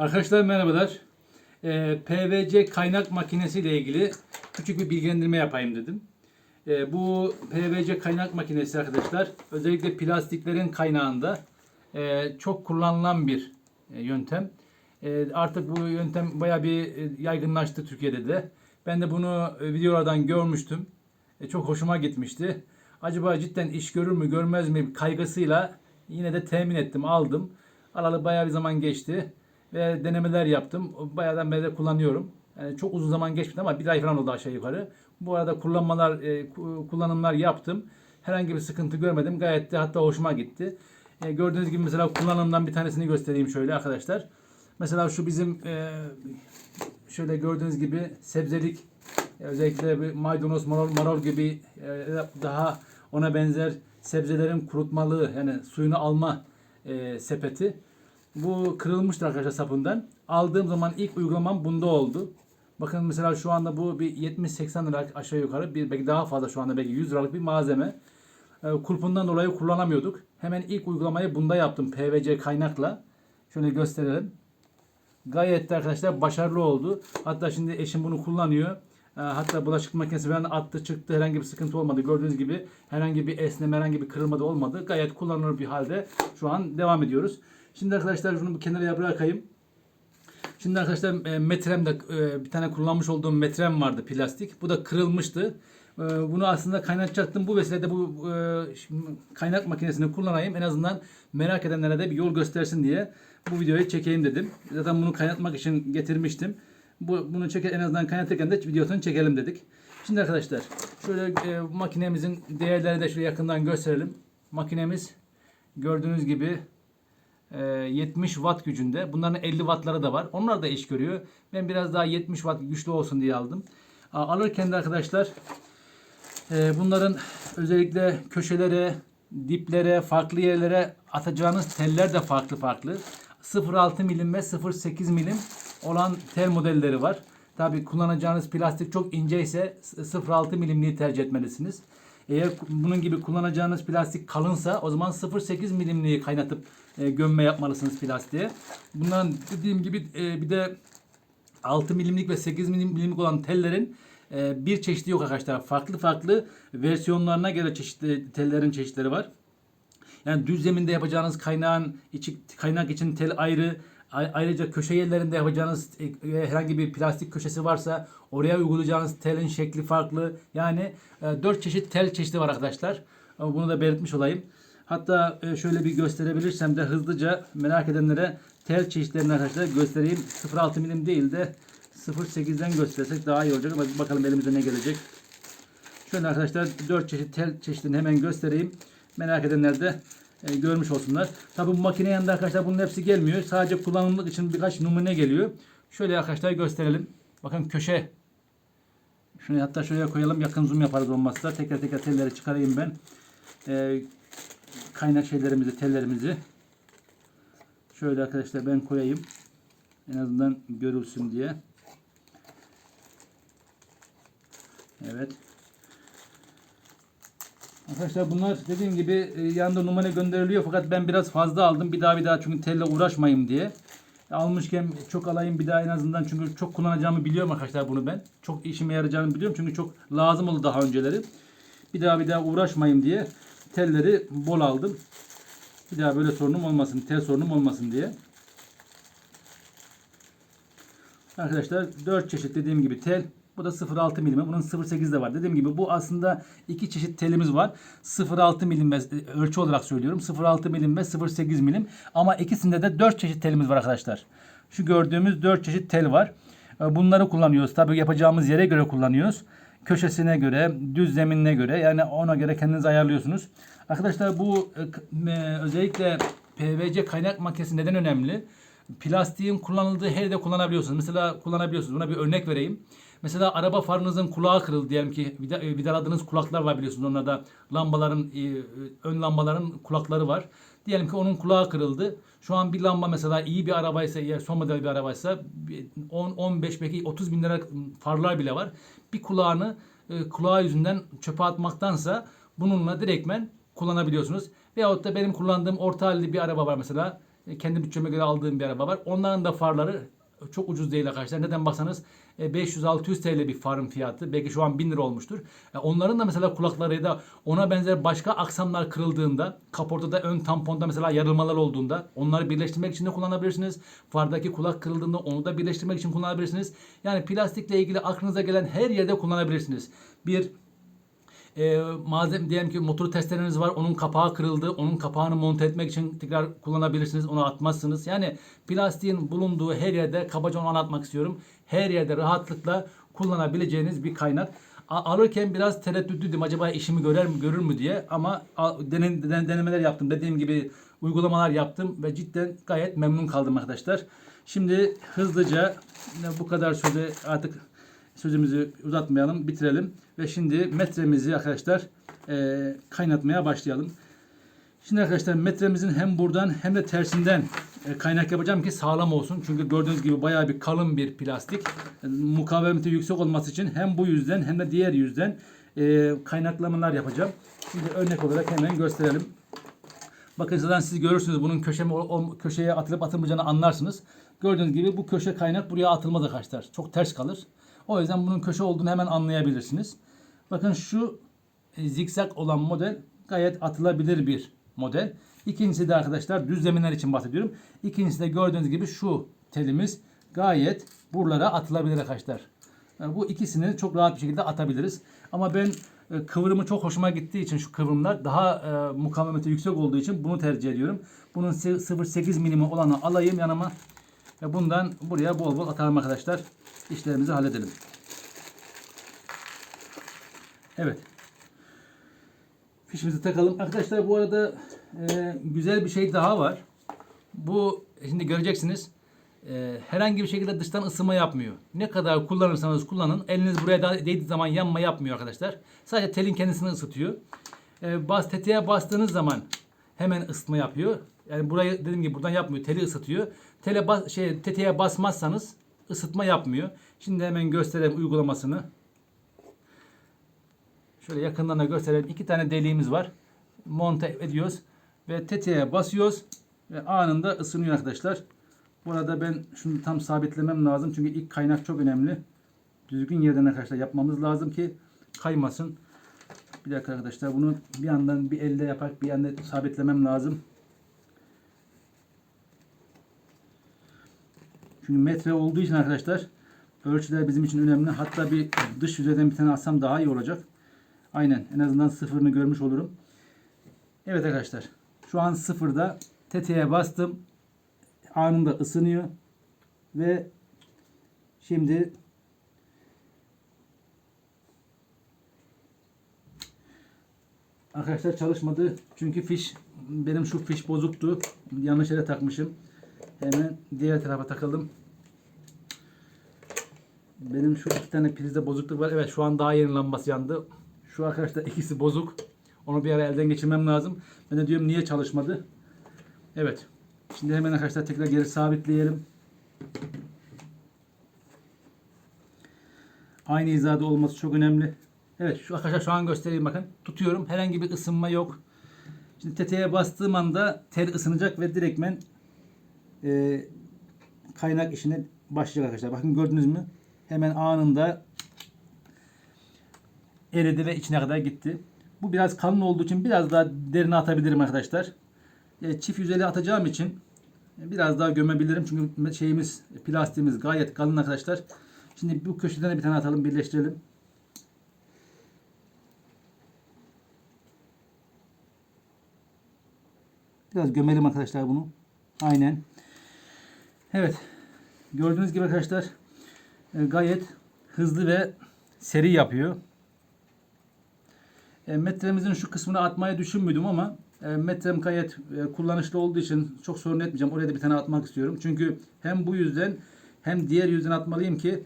Arkadaşlar merhabalar. Ee, PVC kaynak makinesi ile ilgili küçük bir bilgilendirme yapayım dedim. Ee, bu PVC kaynak makinesi arkadaşlar özellikle plastiklerin kaynağında e, çok kullanılan bir e, yöntem. E, artık bu yöntem baya bir e, yaygınlaştı Türkiye'de de. Ben de bunu e, videolardan görmüştüm. E, çok hoşuma gitmişti. Acaba cidden iş görür mü görmez mi kaygısıyla yine de temin ettim aldım. Alalı bayağı bir zaman geçti ve denemeler yaptım. Bayağıdan beri de kullanıyorum. Yani çok uzun zaman geçmedi ama bir ay falan oldu aşağı yukarı. Bu arada kullanmalar, e, ku- kullanımlar yaptım. Herhangi bir sıkıntı görmedim. Gayet de hatta hoşuma gitti. E, gördüğünüz gibi mesela kullanımdan bir tanesini göstereyim şöyle arkadaşlar. Mesela şu bizim e, şöyle gördüğünüz gibi sebzelik e, özellikle bir maydanoz, marul, marul gibi e, daha ona benzer sebzelerin kurutmalığı yani suyunu alma e, sepeti. Bu kırılmıştır arkadaşlar sapından. Aldığım zaman ilk uygulamam bunda oldu. Bakın mesela şu anda bu bir 70-80 lira aşağı yukarı bir belki daha fazla şu anda belki 100 liralık bir malzeme. E, kulpundan dolayı kullanamıyorduk. Hemen ilk uygulamayı bunda yaptım PVC kaynakla. Şöyle gösterelim. Gayet de arkadaşlar başarılı oldu. Hatta şimdi eşim bunu kullanıyor. E, Hatta bulaşık makinesi falan attı çıktı herhangi bir sıkıntı olmadı. Gördüğünüz gibi herhangi bir esneme herhangi bir kırılma da olmadı. Gayet kullanılır bir halde şu an devam ediyoruz. Şimdi arkadaşlar şunu bir kenara bırakayım. Şimdi arkadaşlar e, metremde e, bir tane kullanmış olduğum metrem vardı plastik. Bu da kırılmıştı. E, Bunu aslında kaynatacaktım. Bu vesilede bu kaynak makinesini kullanayım. En azından merak edenlere de bir yol göstersin diye bu videoyu çekeyim dedim. Zaten bunu kaynatmak için getirmiştim. Bu, bunu çeke, en azından kaynatırken de videosunu çekelim dedik. Şimdi arkadaşlar şöyle e, makinemizin değerlerini de şöyle yakından gösterelim. Makinemiz gördüğünüz gibi 70 watt gücünde. Bunların 50 wattları da var. Onlar da iş görüyor. Ben biraz daha 70 watt güçlü olsun diye aldım. Alırken de arkadaşlar e, bunların özellikle köşelere, diplere, farklı yerlere atacağınız teller de farklı farklı. 0.6 milim ve 0.8 milim olan tel modelleri var. Tabi kullanacağınız plastik çok ince ise 0.6 milimliği tercih etmelisiniz. Eğer bunun gibi kullanacağınız plastik kalınsa o zaman 0.8 milimliği kaynatıp e, gömme yapmalısınız plastiğe. Bunların dediğim gibi e, bir de 6 milimlik ve 8 milimlik olan tellerin e, bir çeşidi yok arkadaşlar. Farklı farklı versiyonlarına göre çeşitli tellerin çeşitleri var. Yani düz zeminde yapacağınız kaynağın içi, kaynak için tel ayrı. Ayrıca köşe yerlerinde yapacağınız e, herhangi bir plastik köşesi varsa oraya uygulayacağınız telin şekli farklı. Yani e, 4 çeşit tel çeşidi var arkadaşlar. Bunu da belirtmiş olayım. Hatta e, şöyle bir gösterebilirsem de hızlıca merak edenlere tel çeşitlerini arkadaşlar göstereyim. 0.6 milim değil de 0.8'den göstersek daha iyi olacak bakalım elimize ne gelecek. Şöyle arkadaşlar 4 çeşit tel çeşidini hemen göstereyim. Merak edenler de e, görmüş olsunlar. Tabi bu makine yanında arkadaşlar bunun hepsi gelmiyor. Sadece kullanımlık için birkaç numune geliyor. Şöyle arkadaşlar gösterelim. Bakın köşe. Şunu hatta şuraya koyalım. Yakın zoom yaparız olmazsa. Tekrar tekrar telleri çıkarayım ben. E, kaynak şeylerimizi, tellerimizi. Şöyle arkadaşlar ben koyayım. En azından görülsün diye. Evet. Arkadaşlar bunlar dediğim gibi e, yanında numara gönderiliyor fakat ben biraz fazla aldım. Bir daha bir daha çünkü telle uğraşmayayım diye. Almışken çok alayım bir daha en azından çünkü çok kullanacağımı biliyorum arkadaşlar bunu ben. Çok işime yarayacağını biliyorum çünkü çok lazım oldu daha önceleri. Bir daha bir daha uğraşmayayım diye telleri bol aldım. Bir daha böyle sorunum olmasın, tel sorunum olmasın diye. Arkadaşlar 4 çeşit dediğim gibi tel. Bu da 0.6 milim. Bunun 0.8 de var. Dediğim gibi bu aslında iki çeşit telimiz var. 0.6 milim ve ölçü olarak söylüyorum. 0.6 milim ve 0.8 milim. Ama ikisinde de 4 çeşit telimiz var arkadaşlar. Şu gördüğümüz 4 çeşit tel var. E, Bunları kullanıyoruz. Tabii yapacağımız yere göre kullanıyoruz. Köşesine göre, düz zeminine göre yani ona göre kendiniz ayarlıyorsunuz. Arkadaşlar bu e, e, özellikle PVC kaynak makinesi neden önemli? Plastiğin kullanıldığı her yerde kullanabiliyorsunuz. Mesela kullanabiliyorsunuz. Buna bir örnek vereyim. Mesela araba farınızın kulağı kırıldı diyelim ki e, vidaladığınız kulaklar var biliyorsunuz. Onlarda lambaların e, ön lambaların kulakları var. Diyelim ki onun kulağı kırıldı. Şu an bir lamba mesela iyi bir arabaysa, ya son model bir arabaysa bir 10 15 belki 30 bin lira farlar bile var. Bir kulağını e, kulağı yüzünden çöpe atmaktansa bununla direktmen kullanabiliyorsunuz. Veyahut da benim kullandığım orta halli bir araba var mesela. E, kendi bütçeme göre aldığım bir araba var. Onların da farları çok ucuz değil arkadaşlar. Neden baksanız e, 500-600 TL bir farın fiyatı. Belki şu an 1000 lira olmuştur. E, Onların da mesela kulakları da ona benzer başka aksamlar kırıldığında, kaportada ön tamponda mesela yarılmalar olduğunda onları birleştirmek için de kullanabilirsiniz. Fardaki kulak kırıldığında onu da birleştirmek için kullanabilirsiniz. Yani plastikle ilgili aklınıza gelen her yerde kullanabilirsiniz. Bir e, malzeme diyelim ki motor testleriniz var. Onun kapağı kırıldı. Onun kapağını monte etmek için tekrar kullanabilirsiniz. Onu atmazsınız. Yani plastiğin bulunduğu her yerde kabaca onu anlatmak istiyorum. Her yerde rahatlıkla kullanabileceğiniz bir kaynak. Alırken biraz tereddütlüydüm. Acaba işimi görer mi, görür mü diye. Ama denemeler yaptım. Dediğim gibi uygulamalar yaptım ve cidden gayet memnun kaldım arkadaşlar. Şimdi hızlıca bu kadar sözü artık sözümüzü uzatmayalım, bitirelim. Ve şimdi metremizi arkadaşlar eee, kaynatmaya başlayalım. Şimdi arkadaşlar metremizin hem buradan hem de tersinden e, kaynak yapacağım ki sağlam olsun. Çünkü gördüğünüz gibi bayağı bir kalın bir plastik. E, Mukavemeti yüksek olması için hem bu yüzden hem de diğer yüzden e, kaynaklamalar yapacağım. Şimdi örnek olarak hemen gösterelim. Bakın zaten siz görürsünüz bunun köşe o, o köşeye atılıp atılmayacağını anlarsınız. Gördüğünüz gibi bu köşe kaynak buraya atılmaz arkadaşlar. Çok ters kalır. O yüzden bunun köşe olduğunu hemen anlayabilirsiniz. Bakın şu e, zikzak olan model gayet atılabilir bir model. İkincisi de arkadaşlar düz zeminler için bahsediyorum. İkincisi de gördüğünüz gibi şu telimiz gayet buralara atılabilir arkadaşlar. Yani bu ikisini çok rahat bir şekilde atabiliriz. Ama ben e, kıvrımı çok hoşuma gittiği için şu kıvrımlar daha e, mukavemeti yüksek olduğu için bunu tercih ediyorum. Bunun 0.8 milimi olanı alayım yanıma ve bundan buraya bol bol atalım arkadaşlar. İşlerimizi halledelim. Evet. Fişimizi takalım. Arkadaşlar bu arada e, güzel bir şey daha var. Bu şimdi göreceksiniz. e, herhangi bir şekilde dıştan ısınma yapmıyor. Ne kadar kullanırsanız kullanın. Eliniz buraya değdiği zaman yanma yapmıyor arkadaşlar. Sadece telin kendisini ısıtıyor. E, bas tetiğe bastığınız zaman hemen ısıtma yapıyor. Yani burayı dediğim gibi buradan yapmıyor. Teli ısıtıyor. Tele bas, şey tetiğe basmazsanız ısıtma yapmıyor. Şimdi hemen göstereyim uygulamasını. Şöyle yakından da gösterelim. İki tane deliğimiz var. Monte ediyoruz. Ve tetiğe basıyoruz. Ve anında ısınıyor arkadaşlar. Burada ben şunu tam sabitlemem lazım. Çünkü ilk kaynak çok önemli. Düzgün yerden arkadaşlar yapmamız lazım ki kaymasın. Bir dakika arkadaşlar bunu bir yandan bir elde yaparak bir yanda sabitlemem lazım. Çünkü metre olduğu için arkadaşlar ölçüler bizim için önemli. Hatta bir dış yüzeyden bir tane atsam daha iyi olacak. Aynen. En azından sıfırını görmüş olurum. Evet arkadaşlar. Şu an sıfırda tetiğe bastım. Anında ısınıyor. Ve şimdi Arkadaşlar çalışmadı. Çünkü fiş benim şu fiş bozuktu. Yanlış yere takmışım. Hemen diğer tarafa takalım. Benim şu iki tane prizde bozukluk var. Evet şu an daha yeni lambası yandı. Şu arkadaşlar ikisi bozuk. Onu bir ara elden geçirmem lazım. Ben de diyorum niye çalışmadı. Evet. Şimdi hemen arkadaşlar tekrar geri sabitleyelim. Aynı hizada olması çok önemli. Evet şu arkadaşlar şu an göstereyim bakın. Tutuyorum. Herhangi bir ısınma yok. Şimdi tetiğe bastığım anda tel ısınacak ve direktmen e, kaynak işine başlayacak arkadaşlar. Bakın gördünüz mü? Hemen anında eridi ve içine kadar gitti. Bu biraz kalın olduğu için biraz daha derine atabilirim arkadaşlar. E, çift yüzeyli atacağım için biraz daha gömebilirim. Çünkü şeyimiz plastiğimiz gayet kalın arkadaşlar. Şimdi bu köşeden de bir tane atalım birleştirelim. Biraz gömelim arkadaşlar bunu. Aynen. Evet. Gördüğünüz gibi arkadaşlar gayet hızlı ve seri yapıyor. E, metremizin şu kısmını atmayı düşünmüyordum ama e, metrem gayet e, kullanışlı olduğu için çok sorun etmeyeceğim. Oraya da bir tane atmak istiyorum. Çünkü hem bu yüzden hem diğer yüzden atmalıyım ki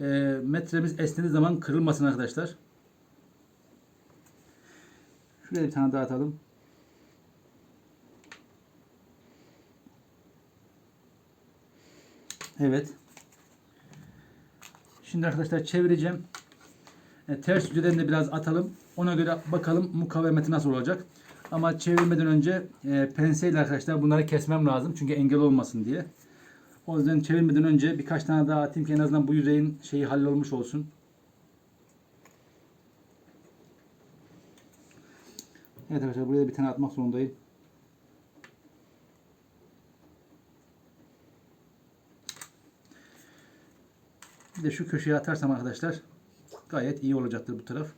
e, metremiz esnediği zaman kırılmasın arkadaşlar. Şuraya bir tane daha atalım. Evet. Şimdi arkadaşlar çevireceğim. E, ters yüzeyden de biraz atalım. Ona göre bakalım mukavemeti nasıl olacak. Ama çevirmeden önce e, penseyle arkadaşlar bunları kesmem lazım. Çünkü engel olmasın diye. O yüzden çevirmeden önce birkaç tane daha atayım ki en azından bu yüzeyin şeyi hallolmuş olsun. Evet arkadaşlar buraya bir tane atmak zorundayım. Bir de şu köşeye atarsam arkadaşlar gayet iyi olacaktır bu taraf.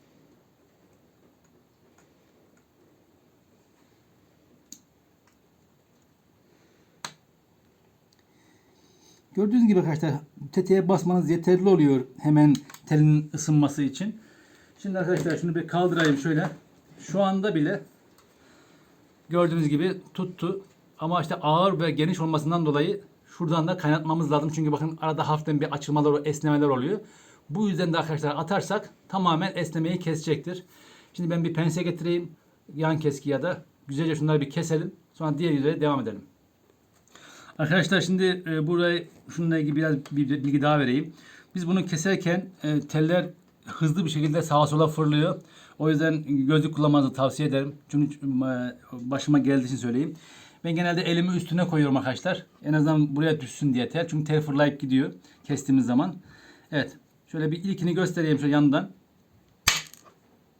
Gördüğünüz gibi arkadaşlar tetiğe basmanız yeterli oluyor hemen telin ısınması için. Şimdi arkadaşlar şunu bir kaldırayım şöyle. Şu anda bile gördüğünüz gibi tuttu. Ama işte ağır ve geniş olmasından dolayı şuradan da kaynatmamız lazım. Çünkü bakın arada hafiften bir açılmalar, esnemeler oluyor. Bu yüzden de arkadaşlar atarsak tamamen esnemeyi kesecektir. Şimdi ben bir pense getireyim. Yan keski ya da güzelce şunları bir keselim. Sonra diğer yüzeye devam edelim. Arkadaşlar şimdi e, buraya şununla ilgili biraz bir bilgi daha vereyim. Biz bunu keserken e, teller hızlı bir şekilde sağa sola fırlıyor. O yüzden gözlük kullanmanızı tavsiye ederim. Çünkü e, başıma geldiği için söyleyeyim. Ben genelde elimi üstüne koyuyorum arkadaşlar. En azından buraya düşsün diye tel. Çünkü tel fırlayıp gidiyor kestiğimiz zaman. Evet. Şöyle bir ilkini göstereyim şöyle yandan.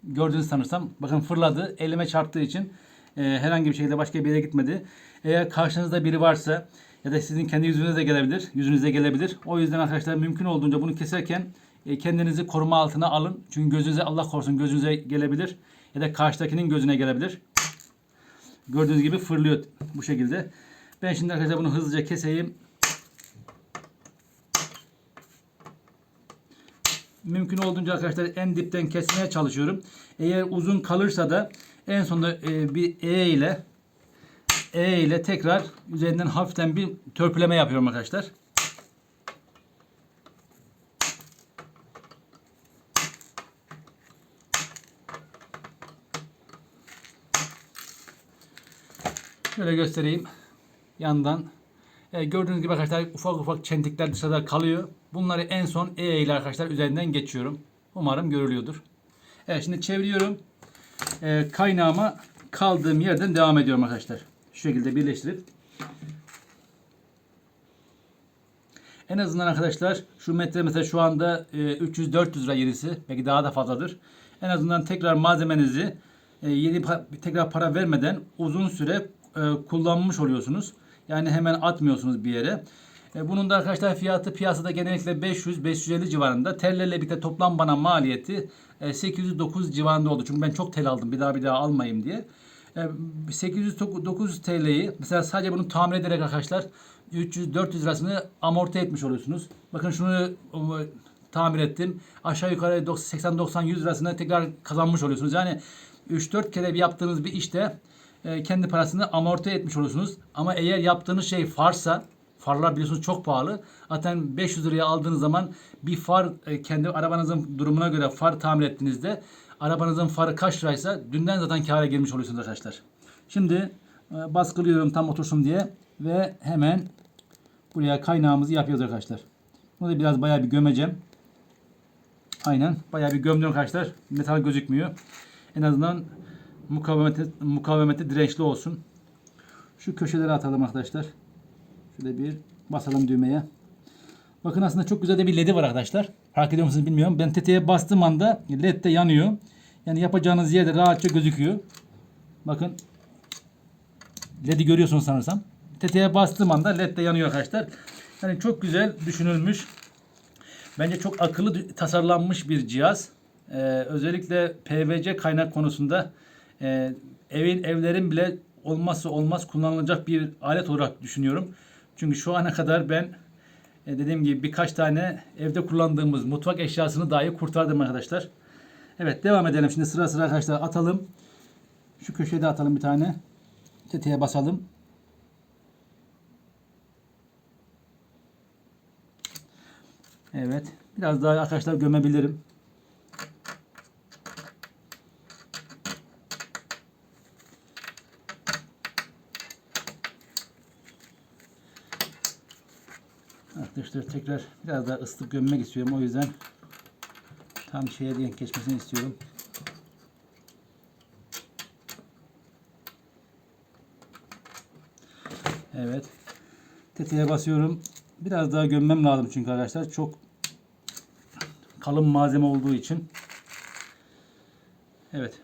Gördüğünüz sanırsam. Bakın fırladı. Elime çarptığı için e, herhangi bir şekilde başka bir yere gitmedi. Eğer karşınızda biri varsa ya da sizin kendi yüzünüze gelebilir. Yüzünüze gelebilir. O yüzden arkadaşlar mümkün olduğunca bunu keserken e, kendinizi koruma altına alın. Çünkü gözünüze Allah korusun gözünüze gelebilir. Ya da karşıdakinin gözüne gelebilir. Gördüğünüz gibi fırlıyor bu şekilde. Ben şimdi arkadaşlar bunu hızlıca keseyim. Mümkün olduğunca arkadaşlar en dipten kesmeye çalışıyorum. Eğer uzun kalırsa da en sonunda e, bir E ile E ile tekrar üzerinden hafiften bir törpüleme yapıyorum arkadaşlar. Şöyle göstereyim. Yandan. E, gördüğünüz gibi arkadaşlar ufak ufak çentikler dışarıda kalıyor. Bunları en son E ile arkadaşlar üzerinden geçiyorum. Umarım görülüyordur. Evet şimdi çeviriyorum. E, kaynağıma kaldığım yerden devam ediyorum arkadaşlar. Şu şekilde birleştirip. En azından arkadaşlar şu metre mesela şu anda e, 300-400 lira yenisi. Belki daha da fazladır. En azından tekrar malzemenizi e, yeni tekrar para vermeden uzun süre e, kullanmış oluyorsunuz. Yani hemen atmıyorsunuz bir yere. E, bunun da arkadaşlar fiyatı piyasada genellikle 500-550 civarında. Tellerle birlikte toplam bana maliyeti e, 809 civarında oldu. Çünkü ben çok tel aldım bir daha bir daha almayayım diye. E, 809 TL'yi mesela sadece bunu tamir ederek arkadaşlar 300-400 lirasını amorti etmiş oluyorsunuz. Bakın şunu tamir ettim. Aşağı yukarı 80-90-100 lirasını tekrar kazanmış oluyorsunuz. Yani 3-4 kere yaptığınız bir işte e, kendi parasını amorti etmiş olursunuz. Ama eğer yaptığınız şey farsa, farlar biliyorsunuz çok pahalı. Zaten 500 liraya aldığınız zaman bir far e, kendi arabanızın durumuna göre far tamir ettiğinizde arabanızın farı kaç liraysa dünden zaten kâra girmiş oluyorsunuz arkadaşlar. Şimdi e, baskılıyorum tam otursun diye ve hemen buraya kaynağımızı yapıyoruz arkadaşlar. Bunu da biraz bayağı bir gömeceğim. Aynen. Bayağı bir gömdüm arkadaşlar. Metal gözükmüyor. En azından mukavemeti, mukavemeti dirençli olsun. Şu köşelere atalım arkadaşlar. Şöyle bir basalım düğmeye. Bakın aslında çok güzel de bir ledi var arkadaşlar. Fark ediyor musunuz bilmiyorum. Ben tetiğe bastığım anda led de yanıyor. Yani yapacağınız yerde rahatça gözüküyor. Bakın ledi görüyorsunuz sanırsam. Tetiğe bastığım anda led de yanıyor arkadaşlar. Yani çok güzel düşünülmüş. Bence çok akıllı tasarlanmış bir cihaz. Ee, özellikle PVC kaynak konusunda e, evin evlerin bile olmazsa olmaz kullanılacak bir alet olarak düşünüyorum. Çünkü şu ana kadar ben e, dediğim gibi birkaç tane evde kullandığımız mutfak eşyasını dahi kurtardım arkadaşlar. Evet devam edelim. Şimdi sıra sıra arkadaşlar atalım. Şu köşeye de atalım bir tane. Tetiğe basalım. Evet. Biraz daha arkadaşlar gömebilirim. arkadaşlar tekrar biraz daha ıslık gömmek istiyorum. O yüzden tam şeye denk geçmesini istiyorum. Evet. Teteye basıyorum. Biraz daha gömmem lazım çünkü arkadaşlar. Çok kalın malzeme olduğu için. Evet.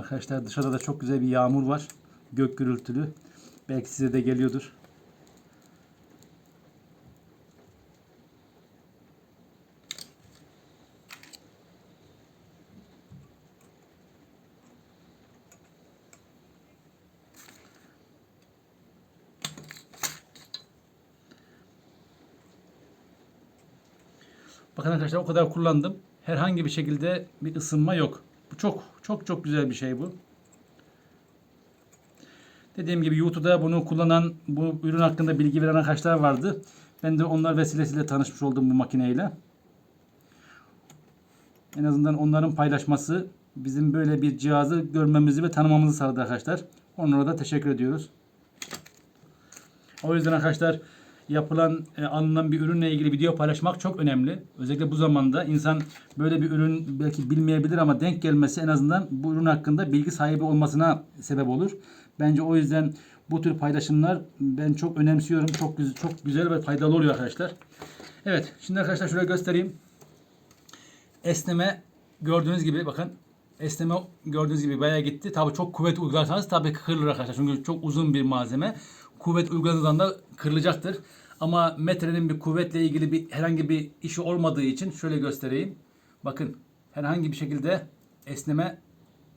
Arkadaşlar dışarıda da çok güzel bir yağmur var. Gök gürültülü. Belki size de geliyordur. Bakın arkadaşlar o kadar kullandım. Herhangi bir şekilde bir ısınma yok. Bu çok çok çok güzel bir şey bu. Dediğim gibi YouTube'da bunu kullanan, bu ürün hakkında bilgi veren arkadaşlar vardı. Ben de onlar vesilesiyle tanışmış oldum bu makineyle. En azından onların paylaşması bizim böyle bir cihazı görmemizi ve tanımamızı sağladı arkadaşlar. Onlara da teşekkür ediyoruz. O yüzden arkadaşlar yapılan, e, alınan bir ürünle ilgili video paylaşmak çok önemli. Özellikle bu zamanda insan böyle bir ürün belki bilmeyebilir ama denk gelmesi en azından bu ürün hakkında bilgi sahibi olmasına sebep olur. Bence o yüzden bu tür paylaşımlar ben çok önemsiyorum. Çok güzel, çok güzel ve faydalı oluyor arkadaşlar. Evet, şimdi arkadaşlar şöyle göstereyim. Esneme gördüğünüz gibi bakın esneme gördüğünüz gibi bayağı gitti. Tabii çok kuvvet uygularsanız tabii kırılır arkadaşlar. Çünkü çok uzun bir malzeme. Kuvvet uyguladığınız anda kırılacaktır. Ama metrenin bir kuvvetle ilgili bir herhangi bir işi olmadığı için şöyle göstereyim. Bakın herhangi bir şekilde esneme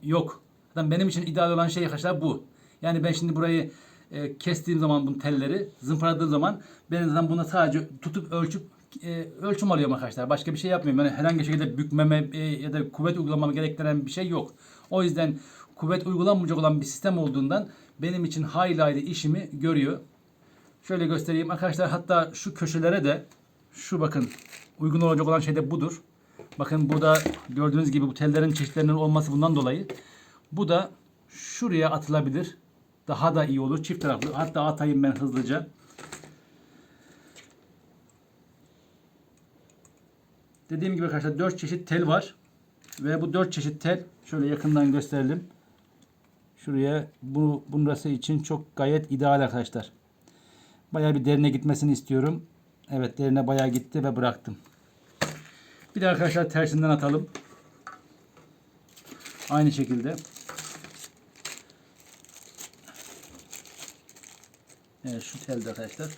yok. Zaten benim için ideal olan şey arkadaşlar bu. Yani ben şimdi burayı e, kestiğim zaman bu telleri zımparaladığım zaman ben zaten buna sadece tutup ölçüp e, ölçüm alıyorum arkadaşlar. Başka bir şey yapmıyorum. Yani herhangi şekilde bükmeme e, ya da kuvvet uygulamamı gerektiren bir şey yok. O yüzden kuvvet uygulanmayacak olan bir sistem olduğundan benim için hayli hayli işimi görüyor. Şöyle göstereyim arkadaşlar hatta şu köşelere de şu bakın uygun olacak olan şey de budur. Bakın burada gördüğünüz gibi bu tellerin çeşitlerinin olması bundan dolayı. Bu da şuraya atılabilir. Daha da iyi olur. Çift taraflı. Hatta atayım ben hızlıca. Dediğim gibi arkadaşlar 4 çeşit tel var. Ve bu 4 çeşit tel şöyle yakından gösterelim. Şuraya bu burası için çok gayet ideal arkadaşlar. Bayağı bir derine gitmesini istiyorum. Evet derine bayağı gitti ve bıraktım. Bir de arkadaşlar tersinden atalım. Aynı şekilde. Evet şu telde arkadaşlar.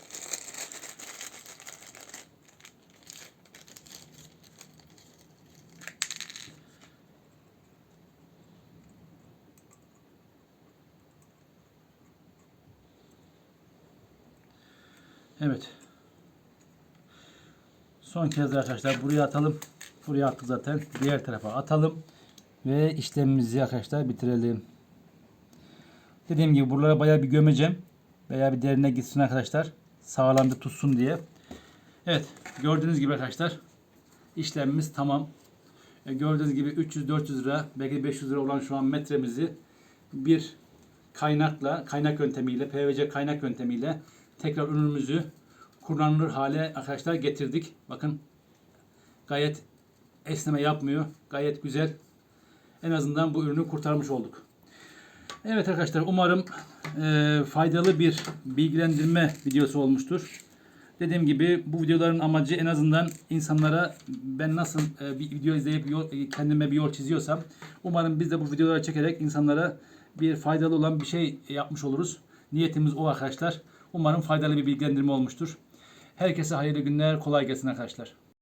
Evet. Son kez arkadaşlar buraya atalım. Buraya attık zaten. Diğer tarafa atalım. Ve işlemimizi arkadaşlar bitirelim. Dediğim gibi buralara bayağı bir gömeceğim. Bayağı bir derine gitsin arkadaşlar. Sağlam bir tutsun diye. Evet. Gördüğünüz gibi arkadaşlar. işlemimiz tamam. E, gördüğünüz gibi 300-400 lira belki 500 lira olan şu an metremizi bir kaynakla, kaynak yöntemiyle, PVC kaynak yöntemiyle tekrar ürünümüzü kullanılır hale arkadaşlar getirdik. Bakın gayet esneme yapmıyor. Gayet güzel. En azından bu ürünü kurtarmış olduk. Evet arkadaşlar umarım e, faydalı bir bilgilendirme videosu olmuştur. Dediğim gibi bu videoların amacı en azından insanlara ben nasıl e, bir video izleyip yol, e, kendime bir yol çiziyorsam umarım biz de bu videoları çekerek insanlara bir faydalı olan bir şey yapmış oluruz. Niyetimiz o arkadaşlar. Umarım faydalı bir bilgilendirme olmuştur. Herkese hayırlı günler, kolay gelsin arkadaşlar.